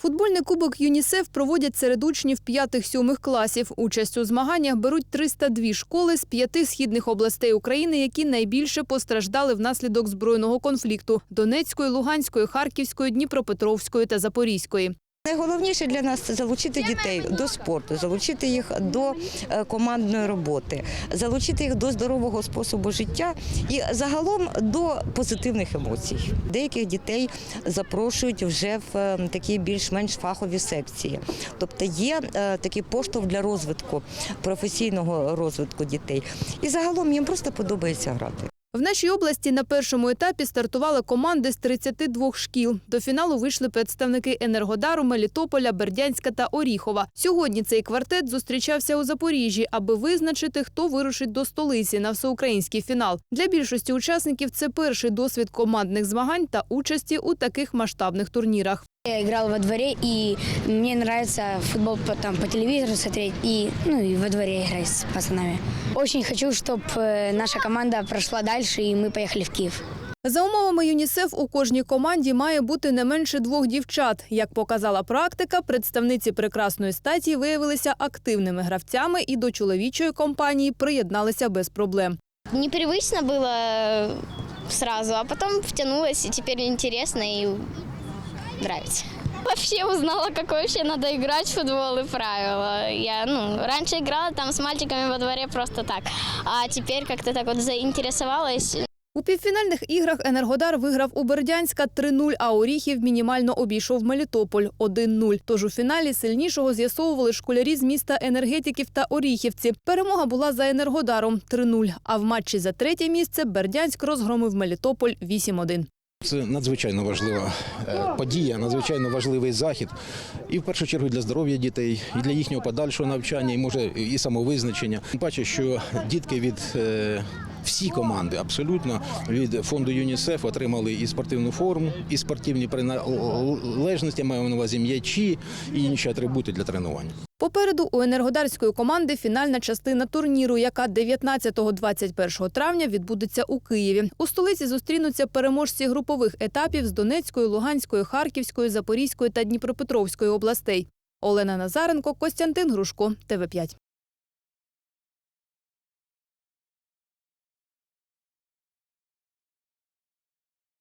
Футбольний кубок ЮНІСЕФ проводять серед учнів 5-7 класів. Участь у змаганнях беруть 302 школи з п'яти східних областей України, які найбільше постраждали внаслідок збройного конфлікту – Донецької, Луганської, Харківської, Дніпропетровської та Запорізької. Найголовніше для нас це залучити дітей до спорту, залучити їх до е, командної роботи, залучити їх до здорового способу життя і загалом до позитивних емоцій. Деяких дітей запрошують вже в е, такі більш-менш фахові секції. Тобто є е, такий поштовх для розвитку, професійного розвитку дітей. І загалом їм просто подобається грати. В нашій області на першому етапі стартували команди з 32 шкіл. До фіналу вийшли представники Енергодару, Мелітополя, Бердянська та Оріхова. Сьогодні цей квартет зустрічався у Запоріжжі, аби визначити, хто вирушить до столиці на всеукраїнський фінал. Для більшості учасників це перший досвід командних змагань та участі у таких масштабних турнірах. Я играл во дворе, и мне нравится футбол по, там, по телевизору смотреть, и, ну, и во дворе играть с пацанами. Очень хочу, чтобы наша команда прошла дальше, и мы поехали в Киев. За умовами ЮНІСЕФ у кожній команді має бути не менше двох дівчат. Як показала практика, представниці прекрасної статі виявилися активними гравцями і до чоловічої компанії приєдналися без проблем. Непривычно было сразу, а потом втянулась, и теперь интересно и нравится. Вообще узнала, как вообще надо играть в футбол и правила. Я, ну, раньше играла там с мальчиками во дворе просто так, а теперь как-то так вот заинтересовалась. У півфінальних іграх Енергодар виграв у Бердянська 3-0, а Оріхів мінімально обійшов Мелітополь 1-0. Тож у фіналі сильнішого з'ясовували школярі з міста енергетиків та Оріхівці. Перемога була за Енергодаром 3-0, а в матчі за третє місце Бердянськ розгромив Мелітополь 8-1. Це надзвичайно важлива е, подія, надзвичайно важливий захід. І в першу чергу для здоров'я дітей, і для їхнього подальшого навчання, і може і самовизначення. Тим паче, що дітки від е, всі команди абсолютно від фонду ЮНІСЕФ отримали і спортивну форму, і спортивні приналежності, маю на увазі м'ячі і інші атрибути для тренування. Попереду у енергодарської команди фінальна частина турніру, яка 19-21 травня відбудеться у Києві. У столиці зустрінуться переможці групових етапів з Донецької, Луганської, Харківської, Запорізької та Дніпропетровської областей. Олена Назаренко, Костянтин Грушко, ТВ5.